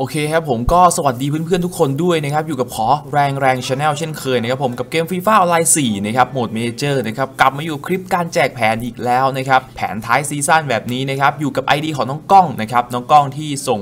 โอเคครับผมก็สวัสดีเพื่อนๆทุกคนด้วยนะครับ อยู่กับขอแรงแรงชาแนลเช่นเคยนะครับผมกับเกมฟีฟ่าออนไลน์4นะครับโหมดเมเจอร์นะครับกลับมาอยู่คลิปการแจกแผนอีกแล้วนะครับ แผนท้ายซีซั่นแบบนี้นะครับ อยู่กับ ID ของน้องกล้องนะครับ น้องกล้องที่ส่ง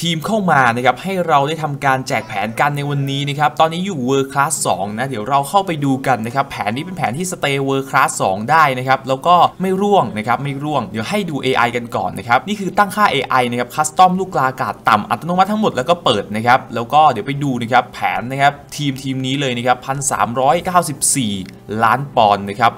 ทีมเข้ามานะครับให้เราได้ทำการแจกแผนกันในวันนี้นะครับตอนนี้อยู่เวอร์คลาส2นะเดี๋ยวเราเข้าไปดูกันนะครับแผนนี้เป็นแผนที่สเตย์เวอร์คลาส2ได้นะครับแล้วก็ไม่ร่วงนะครับไม่ร่วงเดี๋ยวให้ดู AI กันก่อนนะครับนี่คือตั้งค่า AI นะครับคัสตอมลูกกลากาศต่ำอัตโนมัติทั้งหมดแล้วก็เปิดนะครับแล้วก็เดี๋ยวไปดูนะครับแผนนะครับทีมทีมนี้เลยนะครับ1,394ล้านปอนด์นะครับ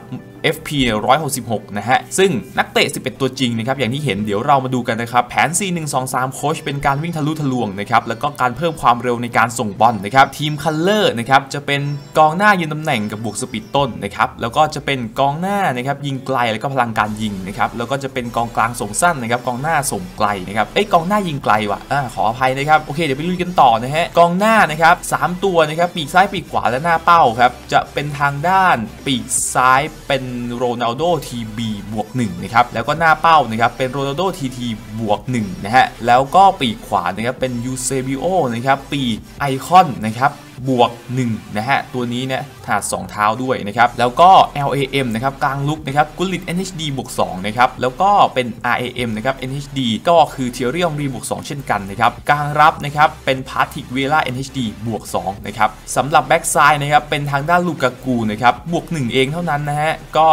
FP เนี่ย166 นะฮะ ซึ่งนักเตะ 11 ตัวจริงนะครับ อย่างที่เห็นเดี๋ยวเรามาดูกันนะครับ แผน4-1-2-3 โคชเป็นการวิ่งทะลุทะลวงนะครับ แล้วก็การเพิ่มความเร็วในการส่งบอลนะครับ ทีมคัลเลอร์นะครับ จะเป็นกองหน้ายืนตำแหน่งกับบวกสปีดต้นนะครับ แล้วก็จะเป็นกองหน้านะครับยิงไกลแล้วก็พลังการยิงนะครับ แล้วก็จะเป็นกองกลางส่งสั้นนะครับ กองหน้าส่งไกลนะครับ เอ้ยกองหน้ายิงไกลว่ะอ่าขออภัยนะครับ โอเคเดี๋ยวไปลุยกันต่อนะฮะ กองหน้านะครับ3ตัวนะครับ ปีกซ้ายปีกขวาและหน้าเป้าครับ จะเป็นทางด้านปีกซ้ายเป็นโรนัลโดทีบี วก1นะครับแล้วก็หน้าเป้านะครับเป็นโรนัลโดทีทีบวก1นะฮะแล้วก็ปีกขวานะครับเป็นยูเซบิโอนะครับปีไอคอนนะครับบวก1นะฮะตัวนี้เนี่ยถาด2เท้าด้วยนะครับแล้วก็ LAM นะครับกลางลุกนะครับกุลิต NHD บวก2นะครับแล้วก็เป็น RAM นะครับ NHD ก็คือเทียรี่องรีบวก2 เช่นกันนะครับกลางรับนะครับเป็นพาร์ติกเวล่า NHD บวก2นะครับสำหรับแบ็กซ้ายนะครับเป็นทางด้านลูกากูนะครับบวก 1 เองเท่านั้นนะฮะก็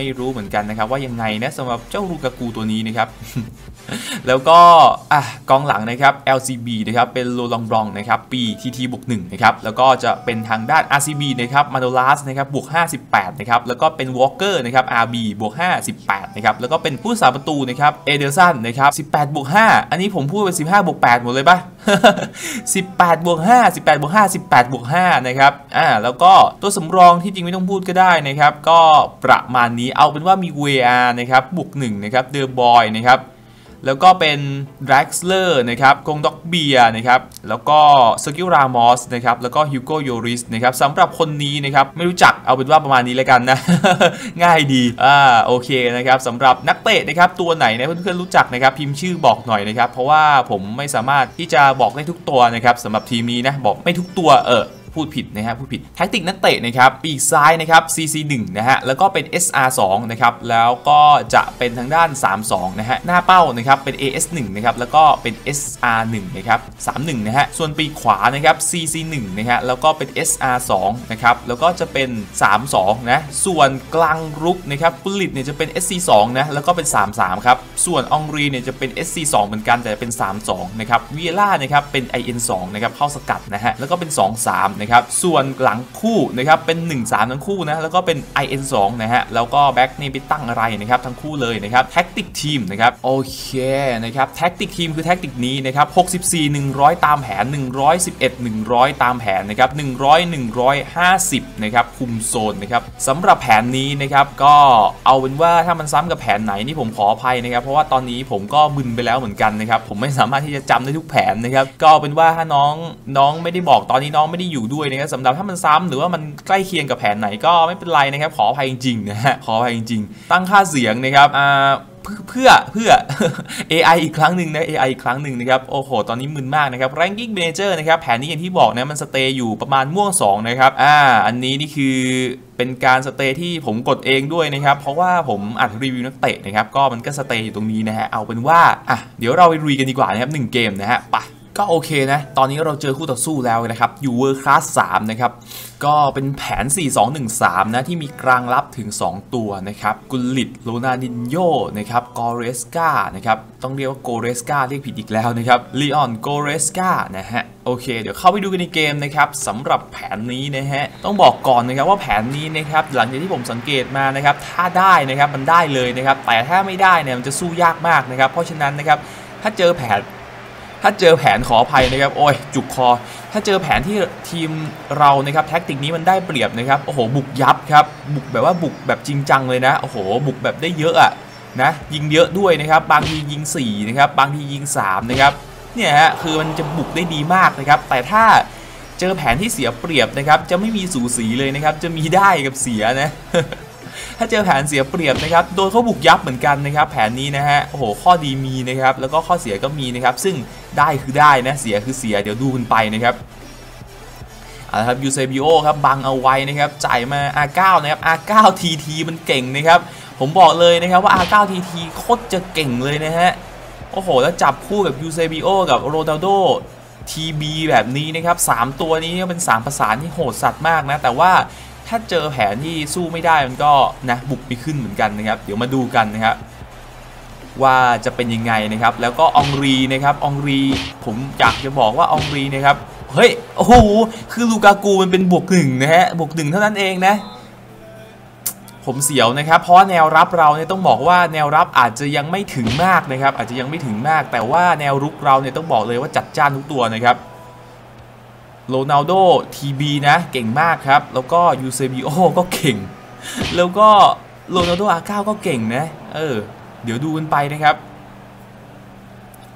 ไม่รู้เหมือนกันนะครับว่ายังไงนะสำหรับเจ้าลูกากูตัวนี้นะครับ แล้วก็อะกองหลังนะครับ LCB นะครับเป็นโลลองบองนะครับปี TT บวก1นะครับแล้วก็จะเป็นทางด้าน RCB นะครับมาโดลัสนะครับบวก 58นะครับแล้วก็เป็น Walker นะครับ RB บวก 58นะครับแล้วก็เป็นผู้สาประตูนะครับเอเดอร์สันนะครับ18บวก5อันนี้ผมพูดเป็น15บวก8หมดเลยปะ18บวก5 18บวก5 18บวก5นะครับอ่าแล้วก็ตัวสำรองที่จริงไม่ต้องพูดก็ได้นะครับ ก็ประมาณนี้เอาเป็นว่ามี VR นะครับบวก1นะครับเดอร์บอยนะครับ แล้วก็เป็น d r a x l e r นะครับกงด็อกเบียนะครับ แล้วก็สกิลรามอสนะครับ แล้วก็ฮิวโกโยริสนะครับสำหรับคนนี้นะครับ ไม่รู้จักเอาเป็นว่าประมาณนี้เลยกันนะ ง่ายดี อ่า โอเคนะครับสำหรับนักเตะนะครับ ตัวไหนนะเพื่อนๆรู้จักนะครับ พิมพ์ชื่อบอกหน่อยนะครับ เพราะว่าผมไม่สามารถที่จะบอกได้ทุกตัวนะครับสำหรับทีมนี้นะ บอกไม่ทุกตัว เออ พูดผิดนะฮะพูดผิดแท็กติกนักเตะนะครับปีกซ้ายนะครับ CC1 นะฮะแล้วก็เป็น SR2 นะครับแล้วก็จะเป็นทางด้าน 32 นะฮะหน้าเป้านะครับเป็น AS1 นะครับแล้วก็เป็น SR1 นะครับ31 นะฮะส่วนปีกขวานะครับ CC1 นะฮะแล้วก็เป็น SR2 นะครับแล้วก็จะเป็น 32 นะส่วนกลางรุกนะครับปุลิตเนี่ยจะเป็น SC2 นะแล้วก็เป็น 33 ครับส่วนองรีเนี่ยจะเป็น SC2 เหมือนกันแต่เป็น 32 นะครับเวีล่านะครับเป็น IN2 นะครับเข้าสกัดนะฮะแล้วก็เป็น 23นะครับส่วนหลังคู่นะครับเป็น 1 3 ทั้งคู่นะแล้วก็เป็น IN2 นะฮะแล้วก็แบ็กนี่ไปตั้งอะไรนะครับทั้งคู่เลยนะครับแท็กติกทีมนะครับโอเคนะครับแท็กติกทีมคือแท็กติกนี้นะครับ64 100 ตามแผน 111 100 ตามแผนนะครับ100 150นะครับคุมโซนนะครับสำหรับแผนนี้นะครับก็เอาเป็นว่าถ้ามันซ้ำกับแผนไหนนี่ผมขออภัยนะครับเพราะว่าตอนนี้ผมก็บึนไปแล้วเหมือนกันนะครับผมไม่สามารถที่จะจำได้ทุกแผนนะครับก็เอาเป็นว่าถ้าน้องน้องไม่ได้บอกตอนนี้น้องไม่ได้อยู่ด้วยนะครับสำหรับถ้ามันซ้ำหรือว่ามันใกล้เคียงกับแผนไหนก็ไม่เป็นไรนะครับขออภัยจริงๆนะฮะขออภัยจริงๆ ตั้งค่าเสียงนะครับอ่าเพื่อเพื่อ AI อีกครั้งหนึ่งนะ AI อีกครั้งหนึ่งนะครับโอ้โหตอนนี้มึนมากนะครับ Ranking Manager นะครับแผนนี้อย่างที่บอกนะมันสเตย์อยู่ประมาณม่วง 2 นะครับอ่าอันนี้นี่คือเป็นการสเตย์ที่ผมกดเองด้วยนะครับ เพราะว่าผมอัดรีวิวนักเตะนะครับก็มันก็สเตย์อยู่ตรงนี้นะฮะเอาเป็นว่าอะเดี๋ยวเราไปรุยกันดีกว่านะครับ1เกมนะฮะไป ก็โอเคนะ ตอนนี้เราเจอคู่ต่อสู้แล้วนะครับอยู่เวอร์คลาส3นะครับ ก็เป็นแผน 4-2-1-3 นะ ที่มีกลางรับถึง 2 ตัวนะครับ กุลิตโรนาดินโยนะครับกอเรสกานะครับ ต้องเรียกว่าโกเรสกาเรียกผิดอีกแล้วนะครับลีออนโกเรสกานะฮะโอเค เดี๋ยวเข้าไปดูกันในเกมนะครับสำหรับแผนนี้นะฮะ ต้องบอกก่อนนะครับว่าแผนนี้นะครับ หลังจากที่ผมสังเกตมานะครับ ถ้าได้นะครับมันได้เลยนะครับ แต่ถ้าไม่ได้เนี่ยมันจะสู้ยากมากนะครับ เพราะฉะนั้นนะครับถ้าเจอแผน ถ้าเจอแผนขออภัยนะครับโอ้ยจุกคอ ถ้าเจอแผนที่ทีมเรานะครับแท็กติกนี้มันได้เปรียบนะครับโอ้โหบุกยับครับบุกแบบว่าบุกแบบจริงจังเลยนะโอ้โหบุกแบบได้เยอะอะนะยิงเยอะด้วยนะครับบางทียิง4นะครับบางทียิง3นะครับเนี่ยฮะคือมันจะบุกได้ดีมากนะครับแต่ถ้าเจอแผนที่เสียเปรียบนะครับจะไม่มีสูสีเลยนะครับจะมีได้กับเสียนะ ถ้าเจอแผนเสียเปรียบนะครับโดนเขาบุกยับเหมือนกันนะครับแผนนี้นะฮะโอ้โหข้อดีมีนะครับแล้วก็ข้อเสียก็มีนะครับซึ่งได้คือได้นะเสียคือเสียเดี๋ยวดูกันไปนะครับเอาละครับยูเซบิโอครับบังเอาไว้นะครับจ่ายมา R9 นะครับ R9 TT มันเก่งนะครับผมบอกเลยนะครับว่า R9 TT โคตรจะเก่งเลยนะฮะโอ้โห แล้วจับคู่กับยูเซบิโอกับโรนัลโด TB แบบนี้นะครับ 3 ตัวนี้เป็น 3 ประสานที่โหดสัตว์มากนะ แต่ว่า ถ้าเจอแผนที่สู้ไม่ได้มันก็นะบุกไปขึ้นเหมือนกันนะครับ เดี๋ยวมาดูกันนะครับว่าจะเป็นยังไงนะครับ แล้วก็องรีนะครับองรีผมอยากจะบอกว่าองรีนะครับเฮ้ยโอ้โหคือลูกากูมันเป็นบวกหนึ่งนะฮะบวกหนึ่งเท่านั้นเองนะผมเสียวนะครับ เพราะแนวรับเราเนี่ยต้องบอกว่าแนวรับอาจจะยังไม่ถึงมากนะครับ อาจจะยังไม่ถึงมาก แต่ว่าแนวรุกเราเนี่ยต้องบอกเลยว่าจัดจ้านทุกตัวนะครับ โรนัลโดทีบีนะ เก่งมากครับ แล้วก็ยูเซบิโอก็เก่ง แล้วก็โรนัลโดอาก้าก็เก่งนะ เออ เดี๋ยวดูกันไปนะครับ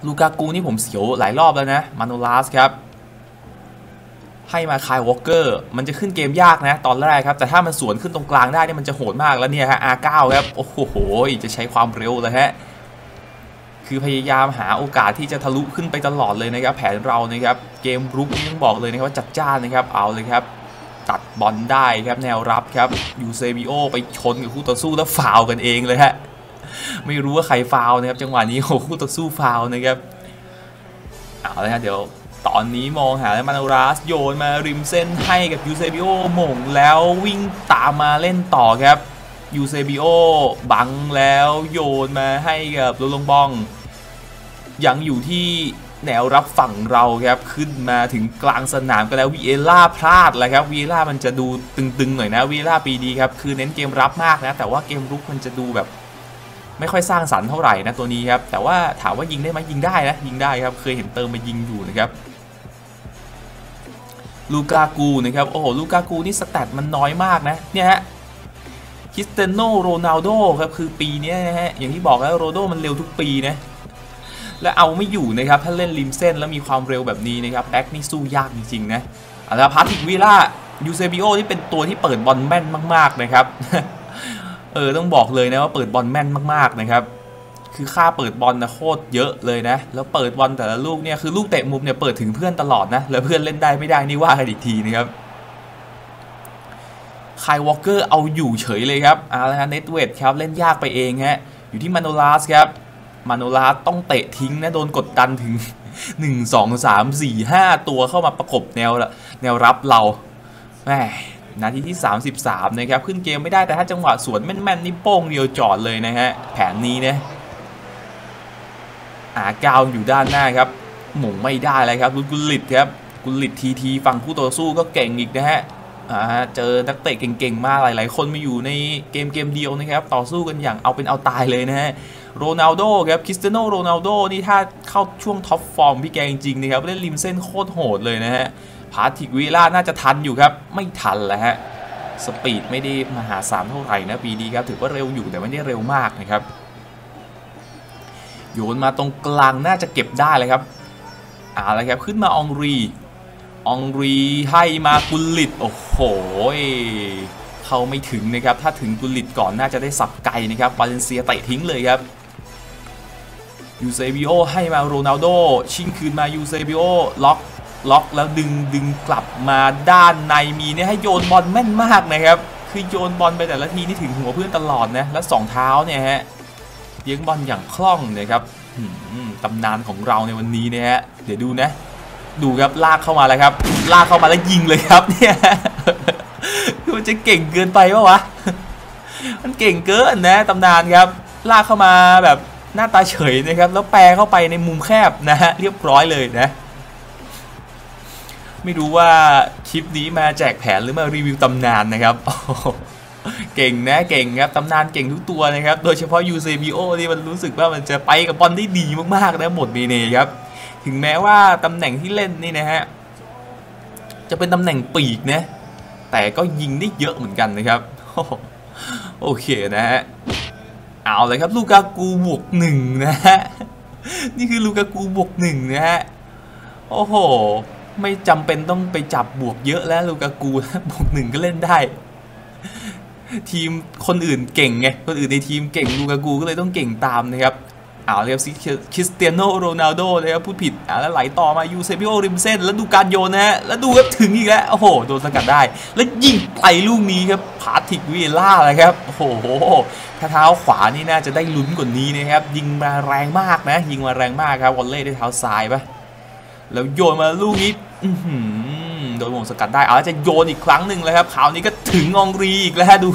ลูกากูนี่ผมเสียวหลายรอบแล้วนะ มาโนลาสครับ ให้มาคายวอลเกอร์ มันจะขึ้นเกมยากนะ ตอนแรกครับ แต่ถ้ามันสวนขึ้นตรงกลางได้เนี่ยมันจะโหดมากแล้วเนี่ยฮะ R9 ครับ โอ้โห จะใช้ความเร็วเลยฮะ คือพยายามหาโอกาสที่จะทะลุขึ้นไปตลอดเลยนะครับแผนเรานะครับเกมรุกนี่ต้องบอกเลยนะครับว่าจัดจ้านนะครับเอาเลยครับตัดบอลได้ครับแนวรับครับยูเซบิโอไปชนกับคู่ต่อสู้แล้วฟาวกันเองเลยฮะไม่รู้ว่าใครฟาวนะครับจังหวะนี้โอ้คู่ต่อสู้ฟาวนะครับเอาเลยครับเดี๋ยวตอนนี้มองหาแล้วมานาราสโยนมาริมเส้นให้กับยูเซบิโอหม่งแล้ววิ่งตามมาเล่นต่อครับ ยูเซบิโอบังแล้วโยนมาให้กับโรลงบอง ยังอยู่ที่แนวรับฝั่งเราครับ ขึ้นมาถึงกลางสนามกันแล้ววีเอล่าพลาดแล้วครับวีเอล่ามันจะดูตึงๆหน่อยนะวีเอล่าปีดีครับ คือเน้นเกมรับมากนะ แต่ว่าเกมรุกมันจะดูแบบ ไม่ค่อยสร้างสรรค์เท่าไหร่นะตัวนี้ครับ แต่ว่าถามว่ายิงได้ไหมยิงได้นะยิงได้ครับ เคยเห็นเติมมายิงอยู่นะครับลูกากูนะครับโอ้โหลูกากูนี่สแตทมันน้อยมากนะเนี่ยฮะ คริสเตโนโรนัลโดครับคือปีนี้นะฮะอย่างที่บอกแล้วโรโดมันเร็วทุกปีนะและเอาไม่อยู่นะครับถ้าเล่นริมเส้นแล้วมีความเร็วแบบนี้นะครับแบ็กนี่สู้ยากจริงๆนะอาราพาติกวิล่ายูเซบิโอที่เป็นตัวที่เปิดบอลแม่นมาก ๆนะครับเออต้องบอกเลยนะว่าเปิดบอลแม่นมากๆนะครับคือค่าเปิดบอลนะโคตรเยอะเลยนะ แล้วเปิดบอลแต่ละลูกเนี่ยคือลูกเตะมุมเนี่ยเปิดถึงเพื่อนตลอดนะแล้วเพื่อนเล่นได้ไม่ได้นี่ว่ากันอีกทีนะครับ คายวอลเกอร์เอาอยู่เฉยเลยครับเอาละฮะเน็ตเวทครับเล่นยากไปเองฮะอยู่ที่มาโนลาสครับมาโนลาสต้องเตะทิ้งนะโดนกดดันถึง 1 2 3 4 5 ตัวเข้ามาประกบแนวแนวรับเราแหมนาทีที่ 33 นะครับ ขึ้นเกมไม่ได้แต่ถ้าจังหวะสวนแม่นๆนี่โป้งเดียวจอดเลยนะฮะ แผนนี้นะอากาวอยู่ด้านหน้าครับ หม่งไม่ได้เลยครับ กุลิตครับ กุลิตทีทีฝั่งคู่ต่อสู้ก็เก่งอีกนะฮะ เจอนักเตะเก่งๆ มากหลายๆ คนมาอยู่ในเกมเกมเดียวนะครับ ต่อสู้กันอย่างเอาเป็นเอาตายเลยนะฮะโรนัลโดครับคริสเตียโนโรนัลโดนี่ถ้าเข้าช่วงท็อปฟอร์มพี่แกจริงๆนะครับเล่นริมเส้นโคตรโหดเลยนะฮะพาติกวิล่าน่าจะทันอยู่ครับ ไม่ทันแล้วฮะสปีดไม่ได้มหาศาลเท่าไหร่นะปีนี้ครับถือว่าเร็วอยู่แต่ไม่ได้เร็วมากนะครับโยนมาตรงกลางน่าจะเก็บได้เลยครับเอาละครับขึ้นมาองรี องรีให้มากุลิตโอ้โหเข้าไม่ถึงนะครับ ถ้าถึงกุลิตก่อนน่าจะได้สับไกลนะครับบาเลนเซียเตะทิ้งเลยครับยูเซบิโอให้มาโรนัลโดชิงคืนมายูเซบิโอล็อกล็อกแล้วดึงดึงกลับมาด้านในมีเนี่ยให้โยนบอลแม่นมากนะครับ คือโยนบอลไปแต่ละทีนี่ถึงหัวเพื่อนตลอดนะแล้วสองเท้าเนี่ยฮะเลี้ยงบอลอย่างคล่องนะครับตำนานของเราในวันนี้นะฮะเดี๋ยวดูนะ ดูครับลากเข้ามาแล้วครับ ลากเข้ามาแล้วยิงเลยครับเนี่ยมันจะเก่งเกินไปปะวะมันเก่งเกินนะตำนานครับ ลากเข้ามาแบบหน้าตาเฉยนะครับ แล้วแปรเข้าไปในมุมแคบนะฮะเรียบร้อยเลยนะ ไม่รู้ว่าคลิปนี้มาแจกแผนหรือมารีวิวตำนานนะครับเก่งนะเก่งครับตำนานเก่งทุกตัวนะครับ โดยเฉพาะ UCBO นี่มันรู้สึกว่ามันจะไปกับบอลได้ดีมากๆนะหมดเมเน่ครับ ถึงแม้ว่าตำแหน่งที่เล่นนี่นะฮะ จะเป็นตำแหน่งปีกนะ แต่ก็ยิงได้เยอะเหมือนกันนะครับ โอเคนะฮะ เอาเลยครับลูกากูบวกหนึ่งนะฮะ นี่คือลูกากูบวกหนึ่งนะฮะ โอ้โห ไม่จำเป็นต้องไปจับบวกเยอะแล้วลูกากูบวกหนึ่งก็เล่นได้ ทีมคนอื่นเก่งไง คนอื่นในทีมเก่งลูกากูก็เลยต้องเก่งตามนะครับ เอาเลยครับคริสเตียโนโรนัลโดนะครับพูดผิดอ่าแล้วไหลต่อมายูเซปิโอริมเส้นแล้วดูการโยนนะฮะแล้วดูครับถึงอีกแล้วโอ้โหโดนสกัดได้ แล้วยิงไปลูกนี้ครับพาทิกวิเอล่าเลยครับโอ้โหถ้าเท้าขวานี่น่าจะได้ลุ้นกว่านี้นะครับยิงมาแรงมากนะ ยิงมาแรงมากครับวอลเล่ด้วยเท้าซ้ายปะแล้วโยนมาลูกนี้ ดนวงสกัดได้เอาจะโยนอีกครั้งหนึ่งเลยครับคราวนี้ก็ถึงองรีอีกแล้วดู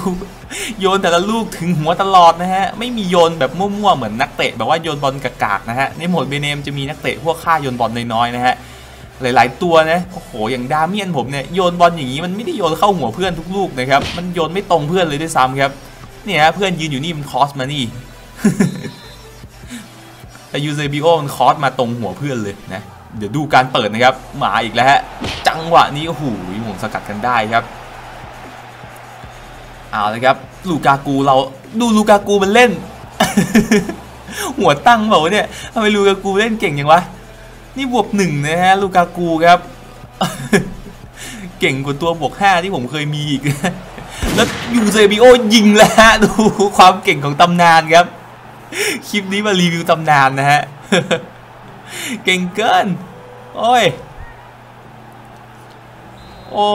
โยนแต่ละลูกถึงหัวตลอดนะฮะไม่มีโยนแบบมั่วๆเหมือนนักเตะแบบว่าโยนบอลกากๆนะฮะในโหมดเบเนมจะมีนักเตะพวกค่าโยนบอลน้อยๆนะฮะหลาย ๆ ตัวนะโอ้โหอย่างดาเมียนผมเนี่ยโยนบอลอย่างนี้มันไม่ได้โยนเข้าหัวเพื่อนทุกลูกนะครับมันโยนไม่ตรงเพื่อนเลยด้วยซ้ำครับเนี่ยเพื่อนยืนอยู่นี่มันคอสมานี่แต่ยูเซบิโอมันคอสมาตรงหัวเพื่อนเลยนะ เดี๋ยวดูการเปิดนะครับ หมาอีกแล้วฮะ จังหวะนี้โอ้โหห่วงสกัดกันได้ครับ เอาเลยครับ ลูกากูเราดูลูกากูมันเล่น หัวตั้งเปล่าเนี่ยทำไมลูกากูเล่นเก่งย่างวะ นี่บวกหนึ่งนะฮะลูกากูครับ เก่งกว่าตัวบวกห้าที่ผมเคยมีอีก แล้วยูเซบิโอยิงแล้วฮะดูความเก่งของตำนานครับ คลิปนี้มารีวิวตำนานนะฮะ เก่งเกิน โอ้ย โอ้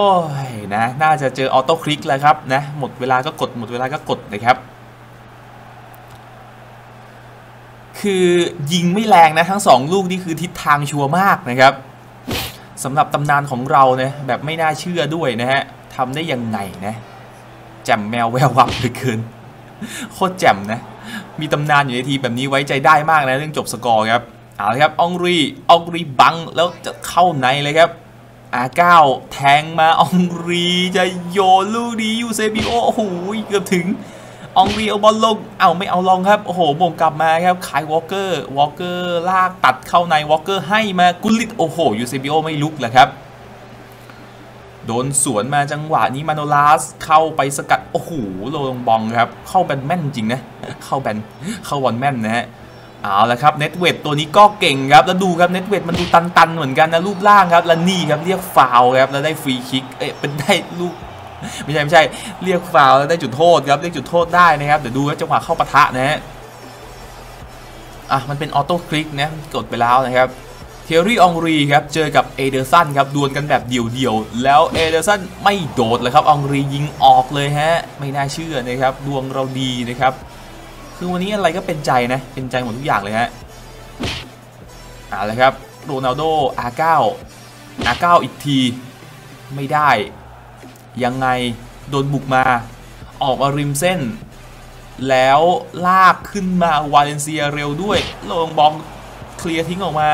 ยนะ น่าจะเจอออโต้คลิกแล้วครับนะ หมดเวลาก็กดหมดเวลาก็กดนะครับ คือยิงไม่แรงนะทั้งสองลูกนี่คือทิศทางชัวร์มากนะครับสำหรับตำนานของเราเนี่ยแบบไม่น่าเชื่อด้วยนะฮะทำได้ยังไงนะแจ่มแมวแวววับเหลือเกินโคตรแจ่มนะ มีตำนานอยู่ในทีแบบนี้ไว้ใจได้มากนะเรื่องจบสกอร์ครับ เอาละครับองรีองรีบังแล้วจะเข้าในเลยครับอาเก้าแทงมาองรีจะโยนลูกนี้ยูเซบิโอโอ้โหเกือบถึงองรีเอาบอลลง เอาไม่เอาลองครับ โอ้โหบ่งกลับมาครับขายวอลเกอร์ วอลเกอร์ลากตัดเข้าใน วอลเกอร์ให้มากุลิต โอ้โห ยูเซบิโอไม่ลุกแหละครับ โดนสวนมาจังหวะนี้มาโนลาสเข้าไปสกัด โอ้โห โลงบองครับ เข้าแบนแม่นจริงนะ เข้าแบน เข้าวันแม่นนะฮะ เอาละครับเน็ตเวทตัวนี้ก็เก่งครับ แล้วดูครับเน็ตเวทมันดูตันๆเหมือนกันนะรูปร่างครับ แล้วนี่ครับเรียกฟาวครับแล้วได้ฟรีคิกเอ๊ะเป็นได้ลูกไม่ใช่ไม่ใช่เรียกฟาวแล้วได้จุดโทษครับเรียกจุดโทษได้นะครับเดี๋ยวดูครับจังหวะเข้าปะทะนะฮะอะมันเป็นออโต้คลิกนะกดไปแล้วนะครับเทอรี่องรีครับเจอกับเอเดอร์สันครับดวลกันแบบเดี่ยวๆแล้วเอเดอร์สันไม่โดดเลยครับองรียิงออกเลยฮะไม่น่าเชื่อนะครับดวงเราดีนะครับ คือวันนี้อะไรก็เป็นใจนะ เป็นใจหมดทุกอย่างเลยฮะเอาละครับโรนัลโด R9 R9 อีกที ไม่ได้ ยังไงโดนบุกมา ออกมาริมเส้น แล้วลากขึ้นมาวาเลนเซียเร็วด้วย ลงบอลเคลียร์ทิ้งออกมา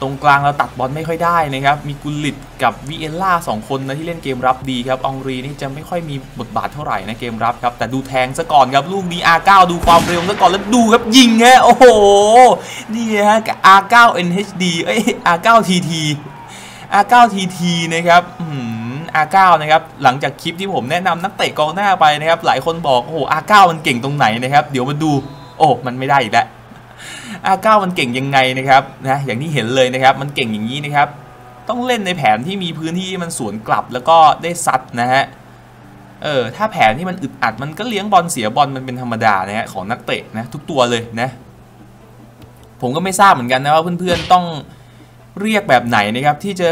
ตรงกลางเราตัดบอลไม่ค่อยได้นะครับ มีกุลิตกับวิเอล่าสองคนนะที่เล่นเกมรับดีครับ องรีนี่จะไม่ค่อยมีบทบาทเท่าไหร่นะเกมรับครับ แต่ดูแทงซะก่อนครับลูกนี้ R9 ดูความเร็วซะก่อนแล้วดูครับยิงฮะโอ้โห นี่ฮะ R9 NHD เอ้ย R9 TT R9 TT นะครับ R9 นะครับ หลังจากคลิปที่ผมแนะนำนักเตะกองหน้าไปนะครับ หลายคนบอก โอ้โห R9 มันเก่งตรงไหนนะครับ เดี๋ยวมาดู โอ้ มันไม่ได้อีกแล้ว อาก้ามันเก่งยังไงนะครับนะอย่างที่เห็นเลยนะครับมันเก่งอย่างนี้นะครับ ต้องเล่นในแผนที่มีพื้นที่มันสวนกลับแล้วก็ได้ซัดนะฮะเออถ้าแผนที่มันอึดอัดมันก็เลี้ยงบอลเสียบอลมันเป็นธรรมดานะฮะของนักเตะนะทุกตัวเลยนะ ผมก็ไม่ทราบเหมือนกันนะว่าเพื่อนๆต้องเรียกแบบไหนนะครับที่จะ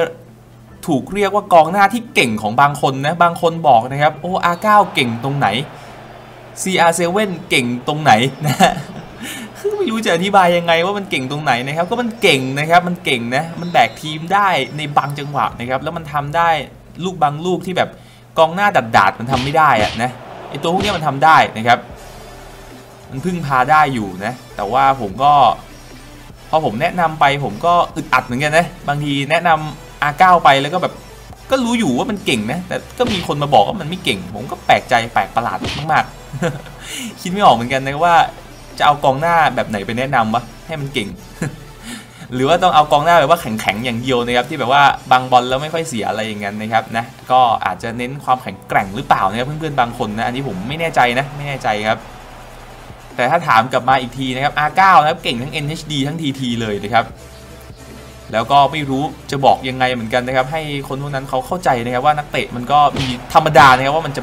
ถูกเรียกว่ากองหน้าที่เก่งของบางคนนะบางคนบอกนะครับโอ้อาเก้าเก่งตรงไหน CR7 เก่งตรงไหนนะ ไม่รู้จะอธิบายยังไงว่ามันเก่งตรงไหนนะครับ ก็มันเก่งนะครับ มันเก่งนะ มันแบกทีมได้ในบางจังหวะนะครับ แล้วมันทำได้ลูกบางลูกที่แบบกองหน้าดัดดาดมันทำไม่ได้อะนะไอตัวพวกนี้มันทำได้นะครับ มันพึ่งพาได้อยู่นะ แต่ว่าผมก็พอผมแนะนำไปผมก็อึดอัดเหมือนกันนะบางทีแนะนำ R9 ไปแล้วก็แบบก็รู้อยู่ว่ามันเก่งนะ แต่ก็มีคนมาบอกว่ามันไม่เก่ง ผมก็แปลกใจแปลกประหลาดมากๆคิดไม่ออกเหมือนกันนะว่า จะเอากองหน้าแบบไหนไปแนะนำวะให้มันเก่ง หรือว่าต้องเอากองหน้าแบบว่าแข็งๆอย่างเดียวนะครับที่แบบว่าบางบอลแล้วไม่ค่อยเสียอะไรอย่างนั้นนะครับนะก็อาจจะเน้นความแข็งแกร่งหรือเปล่านะครับเพื่อนๆบางคนนะอันนี้ผมไม่แน่ใจนะไม่แน่ใจครับ แต่ถ้าถามกลับมาอีกทีนะครับ R9 นะครับเก่งทั้ง NHD ทั้ง TT เลยนะครับแล้วก็ไม่รู้จะบอกยังไงเหมือนกันนะครับ ให้คนพวกนั้นเขาเข้าใจนะครับว่านักเตะมันก็มีธรรมดานะครับว่ามันจะ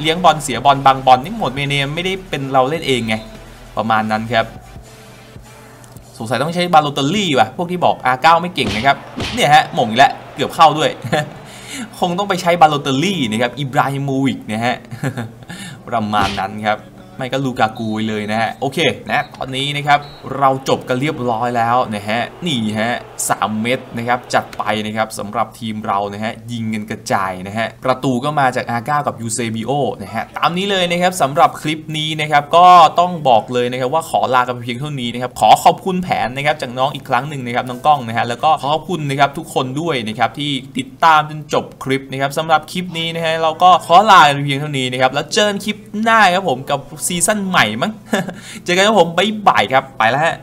เลี้ยงบอลเสียบอลบางบอลนี่หมดเมเนไม่ได้เป็นเราเล่นเองไง ประมาณนั้นครับสงสัยต้องใช้บาโลเตอรี่ว่ะพวกที่บอก R9 ไม่เก่งนะครับเนี่ยฮะหม่งอีกแล้วเกือบเข้าด้วย คงต้องไปใช้บาโลเตอรี่นะครับอิบราฮิโมวิกนะฮะประมาณนั้นครับไม่ก็ลูกากูเลยนะฮะโอเคนะตอนนี้นะครับเราจบกันเรียบร้อยแล้วนะฮะนี่ฮะ สามเม็ดนะครับจัดไปนะครับสำหรับทีมเรานะฮะยิงกันกระจายนะฮะประตูก็มาจากอาก้ากับยูเซบิโอนะฮะตามนี้เลยนะครับสำหรับคลิปนี้นะครับก็ต้องบอกเลยนะครับว่าขอลากันไปเพียงเท่านี้นะครับขอขอบคุณแผนนะครับจากน้องอีกครั้งหนึ่งนะครับน้องกล้องนะฮะแล้วก็ขอขอบคุณนะครับทุกคนด้วยนะครับที่ติดตามจนจบคลิปนะครับสำหรับคลิปนี้นะฮะเราก็ขอลากันไปเพียงเท่านี้นะครับแล้วเจอกันคลิปหน้าครับผมกับซีซั่นใหม่มั้งเจอกันครับผมบ๊ายบายครับไปแล้วฮะ